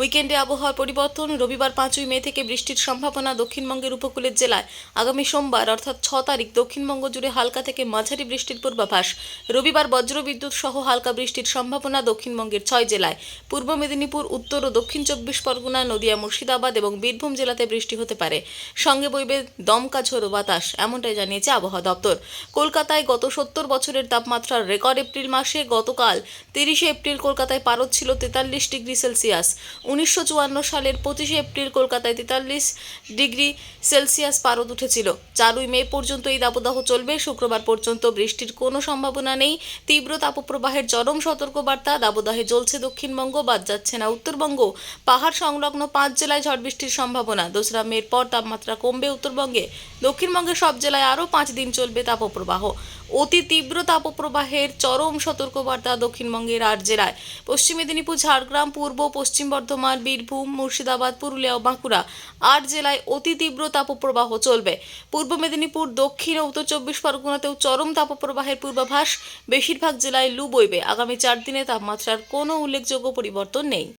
উইকেন্ডে আবহাওয়ার পরিবর্তন, রবিবার পাঁচই মে থেকে বৃষ্টির সম্ভাবনা দক্ষিণবঙ্গের উপকূলের জেলায়। আগামী সোমবার, অর্থাৎ ছ তারিখ, দক্ষিণবঙ্গ জুড়ে হালকা থেকে মাঝারি বৃষ্টির পূর্বাভাস। রবিবার বজ্রবিদ্যুৎ সহ হালকা বৃষ্টির সম্ভাবনা দক্ষিণবঙ্গের ছয় জেলায়। পূর্ব মেদিনীপুর, উত্তর ও দক্ষিণ চব্বিশ পরগনা, নদিয়া, মুর্শিদাবাদ এবং বীরভূম জেলাতে বৃষ্টি হতে পারে। সঙ্গে বইবে দমকা ঝোড়ো বাতাস, এমনটাই জানিয়েছে আবহাওয়া দপ্তর। কলকাতায় গত সত্তর বছরের তাপমাত্রার রেকর্ড এপ্রিল মাসে, গতকাল তিরিশে এপ্রিল কলকাতায় পারদ ছিল তেতাল্লিশ ডিগ্রি সেলসিয়াস। উনিশশো চুয়ান্ন সালের পঁচিশে এপ্রিল কলকাতায় তেতাল্লিশ ডিগ্রি সেলসিয়াস পারদ উঠেছিল। চারই মে পর্যন্ত এই দাবদাহ চলবে। শুক্রবার পর্যন্ত বৃষ্টির কোনো সম্ভাবনা নেই। তীব্র তাপপ্রবাহের চরম সতর্কবার্তা। দাবদাহে জ্বলছে দক্ষিণবঙ্গ, বাদ যাচ্ছে না উত্তরবঙ্গ। পাহাড় সংলগ্ন পাঁচ জেলায় ঝড় বৃষ্টির সম্ভাবনা। দোসরা মের পর তাপমাত্রা কমবে উত্তরবঙ্গে। দক্ষিণবঙ্গের সব জেলায় আরও পাঁচ দিন চলবে তাপপ্রবাহ। অতি তীব্র তাপপ্রবাহের চরম সতর্কবার্তা দক্ষিণবঙ্গের আট জেলায়। পশ্চিম মেদিনীপুর, ঝাড়গ্রাম, পূর্ব, পশ্চিম বর্ধমান, বীরভূম, মুর্শিদাবাদ, পুরুলিয়া ও বাঁকুড়া। আট জেলায় অতি তীব্র তাপপ্রবাহ চলবে। পূর্ব মেদিনীপুর, দক্ষিণ ও উত্তর চব্বিশ পরগনাতেও চরম তাপপ্রবাহের পূর্বাভাস। বেশিরভাগ জেলায় লু বইবে। আগামী চার দিনে তাপমাত্রার কোনো উল্লেখযোগ্য পরিবর্তন নেই।